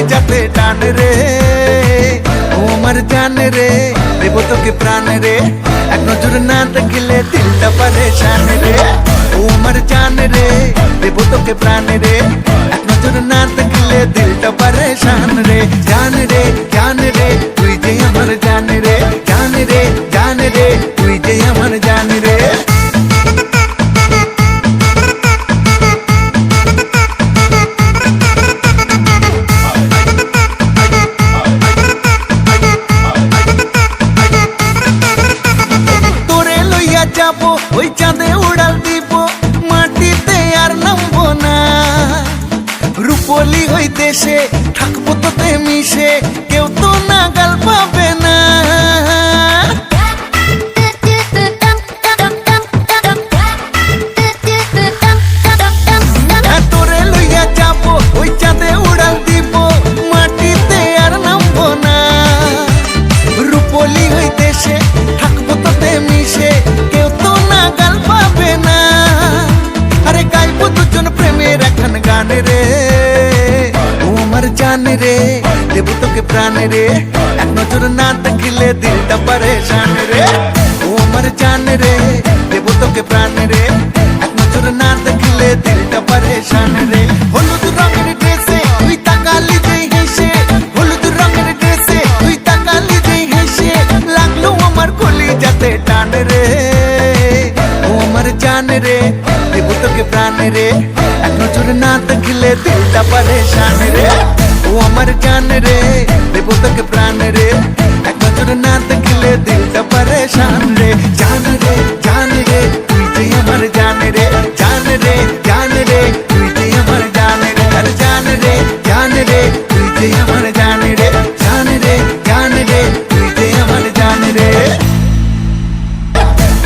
প্রাণ রে ও আমার জান রে দেব তোকে প্রাণ রে এক নজর না দেখলে দিলটা পরেশান রে যাব, ওই চাঁদে উড়াল দিব, মাটিতে আর নামব না। রূপলি হইতেছে, থাকব তো মিশে, কেউ তো না গাল পাবে না। গান রে ও আমার জান রে দেব তোকে প্রাণ রে এক নজর না দেখিলে দিলটা পরেশান রে ও আমার জান রে দেব তোকে প্রাণ রে এক নজর না দেখিলে দিলটা পরেশান রে হলুদ রঙের ড্রেসে তুই তাকালি যেই হেসে হলুদ রঙের ড্রেসে তুই তাকালি যেই হেসে লাগল আমার কলি যাতে টান রে ও আমার জান রে তোকে প্রাণ রে। এক নজর না দেখলে দিলটা পরেশান রে। ও আমার জান রে। দেব তোকে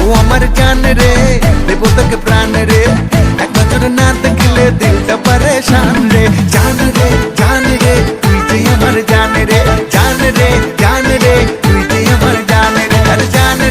ও আমার গান রে দেব তোকে প্রাণ রে এক নজর না দেখলে দিলটা পরেশান রে জান রে জান রে তুই যে আমার জান রে